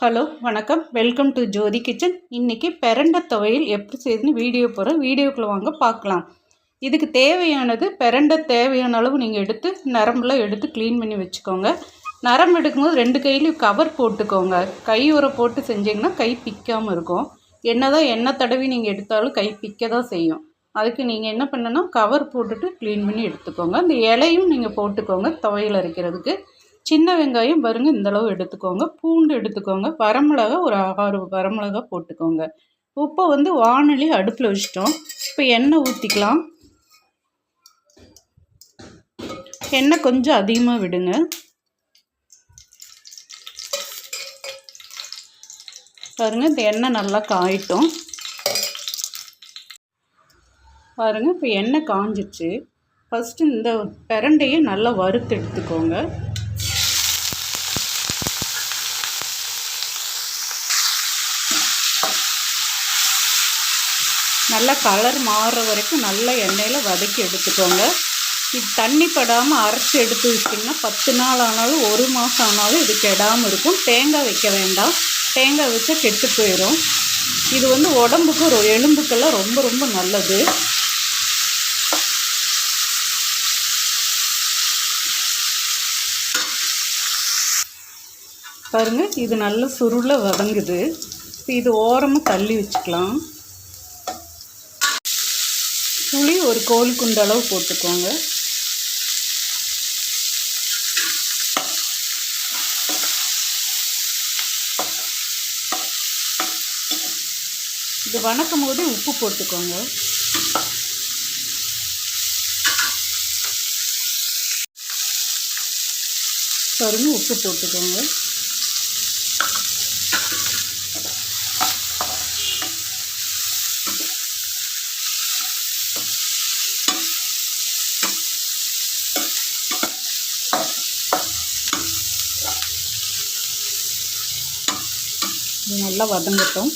Hello வணக்கம். Welcome to Jothi kitchen. இன்றைக்கி பெரண்டை துவையல் எப்படி செய்யுதுன்னு வீடியோ போகிறோம் வீடியோக்குள்ளே வாங்க பார்க்கலாம். இதுக்கு தேவையானது பெரண்டை தேவையான அளவு நீங்கள் எடுத்து நரம்புலாம் எடுத்து க்ளீன் பண்ணி வச்சுக்கோங்க. நரம்பு எடுக்கும்போது ரெண்டு கையிலையும் கவர் போட்டுக்கோங்க. கை உரை போட்டு செஞ்சிங்கன்னா கை பிக்காமல் இருக்கும். என்ன தான் எண்ணெய் தடவி நீங்கள் எடுத்தாலும் கை பிக்க தான் செய்யும். அதுக்கு நீங்கள் என்ன பண்ணுன்னா கவர் போட்டுட்டு க்ளீன் பண்ணி எடுத்துக்கோங்க. அந்த இலையும் நீங்கள் போட்டுக்கோங்க துவையல் அரைக்கிறதுக்கு. சின்ன வெங்காயம் பாருங்கள் இந்தளவு எடுத்துக்கோங்க. பூண்டு எடுத்துக்கோங்க. வரமிளகா ஒரு ஆறு வரமிளகா போட்டுக்கோங்க. உப்பை வந்து வானொலி அடுப்பில் வச்சிட்டோம். இப்போ எண்ணெய் ஊற்றிக்கலாம் எண்ணெய் கொஞ்சம் அதிகமாக விடுங்க. பாருங்கள் இந்த எண்ணெய் நல்லா காயிட்டும். பாருங்கள் இப்போ எண்ணெய் காஞ்சிச்சு ஃபஸ்ட்டு இந்த பிரண்டையை நல்லா வறுத்து எடுத்துக்கோங்க. நல்லா கலர் மாறுற வரைக்கும் நல்லா எண்ணெயில் வதக்கி எடுத்துக்கோங்க. இது தண்ணி படாமல் அரைச்சி எடுத்து வச்சிட்டிங்கன்னா பத்து நாள் ஆனாலும் ஒரு மாதம் ஆனாலும் இது கெடாமல் இருக்கும். தேங்காய் வைக்க வேண்டாம். தேங்காய் வச்சா கெட்டு போயிடும் இது வந்து உடம்புக்கு ஒரு எலும்புக்கெல்லாம் ரொம்ப ரொம்ப நல்லது. பாருங்கள் இது நல்ல சுருளை வதங்குது. இது ஓரமாக தள்ளி வச்சுக்கலாம். புளி ஒரு கோழி குண்டளவு போட்டுக்கோங்க. இது வணக்கும் போது உப்பு போட்டுக்கோங்க. பாருங்க உப்பு போட்டுக்கோங்க. நல்லா வதங்கட்டும்.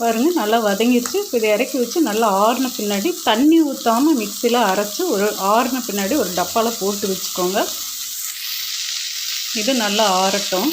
பாருங்கள் நல்லா வதங்கிடுச்சு. இப்போ இதை இறக்கி வச்சு நல்லா ஆறின பின்னாடி தண்ணி ஊற்றாமல் மிக்சியில் அரைச்சி ஒரு ஆறின பின்னாடி ஒரு டப்பாவில் போட்டு வச்சுக்கோங்க. இது நல்லா ஆறட்டும்.